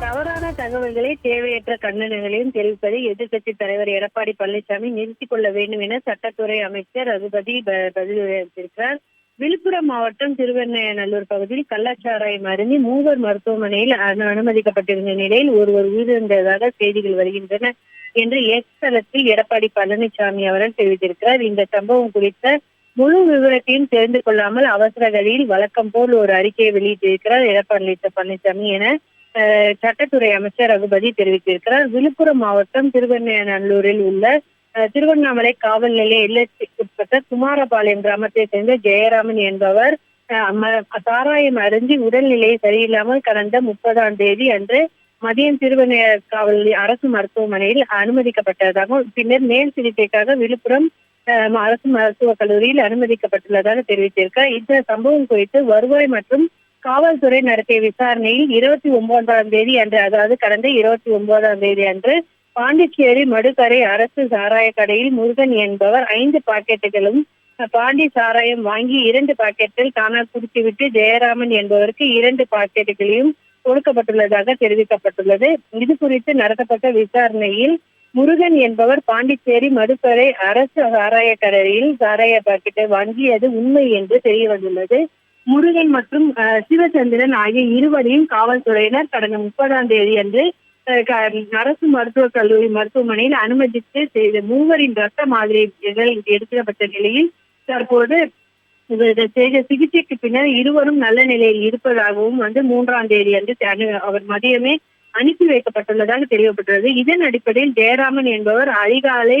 தவறான தகவல்களை தேவையற்ற கண்டனங்களையும் தெரிவிப்பதை எதிர்க்கட்சி தலைவர் எடப்பாடி பழனிசாமி நிறுத்திக் கொள்ள வேண்டும் என சட்டத்துறை அமைச்சர் ரகுபதி பதில் அளித்திருக்கிறார் விழுப்புரம் மாவட்டம் திருவெண்ணையநல்லூர் பகுதியில் கள்ளச்சாராயம் அருந்தி மூவர் மருத்துவமனையில் அனுமதிக்கப்பட்டிருந்த நிலையில் ஒருவர் உயிரிழந்ததாக செய்திகள் வருகின்றன என்று எக்ஸ் தளத்தில் எடப்பாடி பழனிசாமி அவர்கள் தெரிவித்திருக்கிறார். இந்த சம்பவம் குறித்த முழு விவரத்தையும் தெரிந்து கொள்ளாமல் அவசர கதியில் வழக்கம் போல் ஒரு அறிக்கையை வெளியிட்டிருக்கிறார் எடப்பாடி பழனிசாமி என சட்டத்துறை அமைச்சர் ரகுபதி தெரிவித்திருக்கிறார். விழுப்புரம் மாவட்டம் திருவண்ணநல்லூரில் உள்ள அஹ், திருவண்ணாமலை காவல் நிலைய எல்லைக்குட்பட்ட குமாரபாளையம் கிராமத்தை சேர்ந்த ஜெயராமன் என்பவர் அஹ், சாராயம் அருந்தி உடல்நிலை சரியில்லாமல் கடந்த முப்பதாம் தேதி அன்று மதியம் திருவண்ணைய காவல் அரசு மருத்துவமனையில் அனுமதிக்கப்பட்டதாகவும் பின்னர் மேல் சிகிச்சைக்காக விழுப்புரம் அஹ், அரசு மருத்துவக் கல்லூரியில் அனுமதிக்கப்பட்டுள்ளதாக தெரிவித்திருக்கிறார். இந்த சம்பவம் குறித்து வருவாய் மற்றும் காவல்துறை நடத்திய விசாரணையில் இருபத்தி ஒன்பதாம் தேதி அன்று அதாவது கடந்த இருபத்தி ஒன்பதாம் தேதி அன்று பாண்டிச்சேரி மடுக்கரை அரசு சாராய கடையில் முருகன் என்பவர் ஐந்து பாக்கெட்டுகளும் பாண்டி சாராயம் வாங்கி இரண்டு பாக்கெட்டில் தானாக குடித்துவிட்டு ஜெயராமன் என்பவருக்கு இரண்டு பாக்கெட்டுகளையும் கொடுக்கப்பட்டுள்ளதாக தெரிவிக்கப்பட்டுள்ளது. இது குறித்து நடத்தப்பட்ட விசாரணையில் முருகன் என்பவர் பாண்டிச்சேரி மதுக்கரை அரசு சாராய கடையில் சாராய பாக்கெட்டை வாங்கியது உண்மை என்று தெரிய வந்துள்ளது முருகன் மற்றும் சிவச்சந்திரன் ஆகிய இருவரையும் காவல்துறையினர் கடந்த முப்பதாம் தேதி அன்று அரசு மருத்துவக் கல்லூரி மருத்துவமனையில் அனுமதித்து செய்த மூவரின் ரத்த மாதிரிகள் எடுக்கப்பட்ட நிலையில் தற்போது இவர்கள் செய்த சிகிச்சைக்கு பின்னர் இருவரும் நல்ல நிலையில் இருப்பதாகவும் வந்து மூன்றாம் தேதி அன்று அவர் மதியமே அனுப்பி வைக்கப்பட்டுள்ளதாக தெரியப்பட்டுள்ளது இதன் அடிப்படையில் ஜெயராமன் என்பவர் அதிகாலை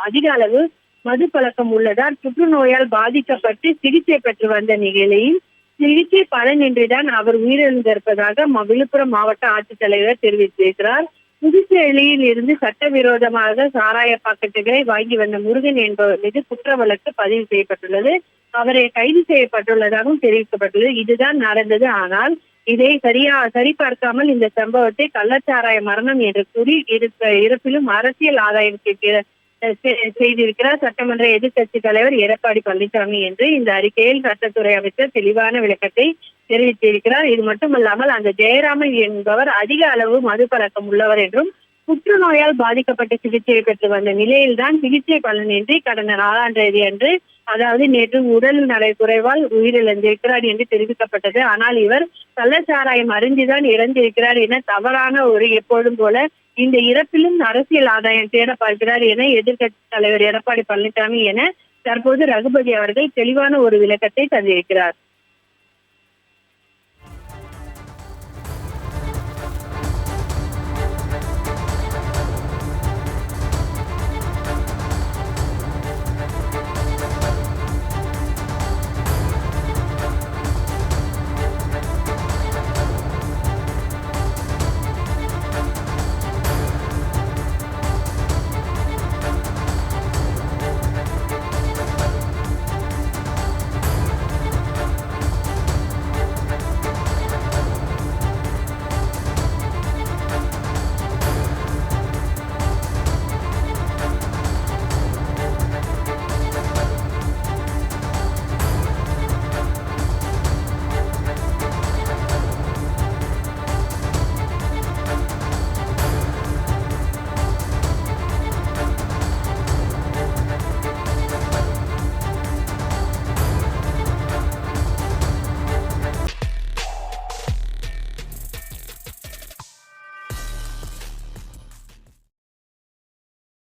அதிக அளவு மது பழக்கம் உள்ளதால் புற்றுநோயால் பாதிக்கப்பட்டு சிகிச்சை பெற்று வந்த நிலையில் சிகிச்சை பலனின்றிதான் அவர் உயிரிழந்திருப்பதாக விழுப்புரம் மாவட்ட ஆட்சித்தலைவர் தெரிவித்திருக்கிறார். புதுச்சேரியில் இருந்து சட்டவிரோதமாக சாராய பாக்கெட்டுகளை வாங்கி வந்த முருகன் என்பவர் மீது குற்ற வழக்கு பதிவு செய்யப்பட்டுள்ளது. அவரை கைது செய்யப்பட்டுள்ளதாகவும் தெரிவிக்கப்பட்டுள்ளது. இதுதான் நடந்தது. ஆனால் இதை சரியா சரிபார்க்காமல் இந்த சம்பவத்தை கள்ளச்சாராய மரணம் என்று கூறி இருப்ப- இருப்பிலும் அரசியல் ஆதாயத்திற்கு செய்திருக்கிறார். சட்டமன்ற எதிர்கட்சி தலைவர் எடப்பாடி பழனிசாமி என்று இந்த அறிக்கையில் சட்டத்துறை அமைச்சர் தெளிவான விளக்கத்தை தெரிவித்திருக்கிறார். இது மட்டுமல்லாமல் அந்த ஜெயராமன் என்பவர் அதிக அளவு மது பழக்கம் உள்ளவர் என்றும் புற்றுநோயால் பாதிக்கப்பட்டு சிகிச்சை பெற்று வந்த நிலையில்தான் சிகிச்சை பலனின்றி கடந்த நாலாம் தேதி அன்று அதாவது நேற்று உடல் நலை குறைவால் உயிரிழந்திருக்கிறார் என்று தெரிவிக்கப்பட்டது. ஆனால் இவர் கள்ளச்சாராயம் அருந்திதான் இறந்திருக்கிறார் என தவறான ஒரு எப்போதும் போல இந்த இறப்பிலும் அரசியல் ஆதாயம் தேட பார்க்கிறார் என எதிர்கட்சி தலைவர் எடப்பாடி பழனிசாமி என தற்போது ரகுபதி அவர்கள் தெளிவான ஒரு விளக்கத்தை தந்திருக்கிறார்.